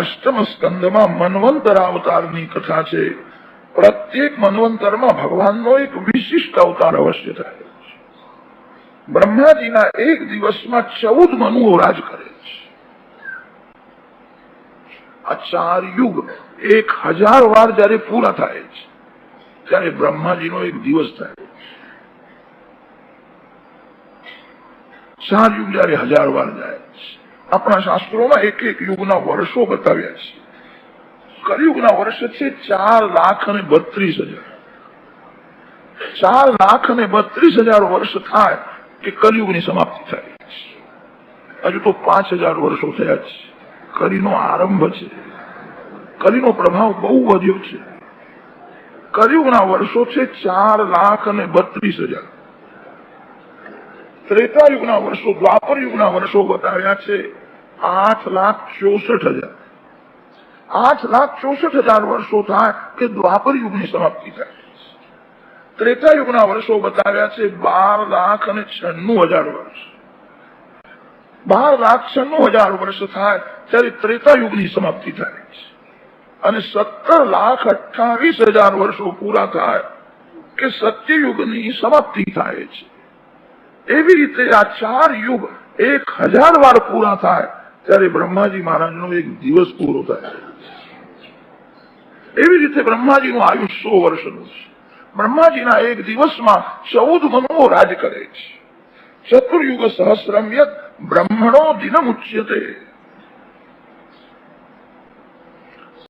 અષ્ટમ સ્કંદમાં મનવંતર અવતારની કથા છે. પ્રત્યેક મનવંતરમાં ભગવાનનો એક વિશિષ્ટ અવતાર અવશ્ય થાય છે. બ્રહ્માજીના એક દિવસમાં ચૌદ મનુઓ રાજ કરે છે. આ ચાર યુગ એક હજાર વાર જયારે પૂરા થાય છે, ત્યારે બ્રહ્માજીનો એક દિવસ થાય છે. ચાર યુગ જયારે હજાર વાર જાય આપણા શાસ્ત્રોમાં એક એક યુગના વર્ષો બતાવ્યા છે. કલયુગના વર્ષ છે ચાર લાખ અને બત્રીસ હજાર. ચાર લાખ અને બત્રીસ હજાર વર્ષ થાય કે કલયુગની સમાપ્તિ થાય. હજુ તો પાંચ હજાર વર્ષો થયા છે. કલીનો આરંભ છે. કલીનો પ્રભાવ બહુ વધ્યો છે. કલયુગના વર્ષો છે ચાર લાખ અને બત્રીસ હજાર. ત્રેતા યુગના વર્ષો દ્વાપર યુગના વર્ષો બતાવ્યા છે આઠ લાખ ચોસઠ હજાર આઠ લાખ ચોસઠ હજાર વર્ષો થાય કે દ્વાપર યુગની સમાપ્તિ થાય ત્રેતા યુગના વર્ષો બતાવ્યા છે બાર લાખ અને છન્નું હજાર વર્ષ બાર લાખ છન્નું હજાર વર્ષ થાય ત્યારે ત્રેતા યુગની સમાપ્તિ થાય છે અને સત્તર લાખ અઠ્ઠાવીસ હજાર વર્ષો પૂરા થાય કે સત્યયુગની સમાપ્તિ થાય છે. એવી રીતે આ ચાર યુગ એક હજાર વાર પૂરા થાય ત્યારે બ્રહ્માજી મહારાજનો એક દિવસ પૂરો થાય. એવી રીતે બ્રહ્માજીનું આયુષ સો વર્ષનું છે. બ્રહ્માજીના એક દિવસમાં ચૌદ મનુઓ રાજ કરે છે. ચતુર્યુગ સહસ્રમ્યત બ્રહ્મણો દિનમ ઉચ્યતે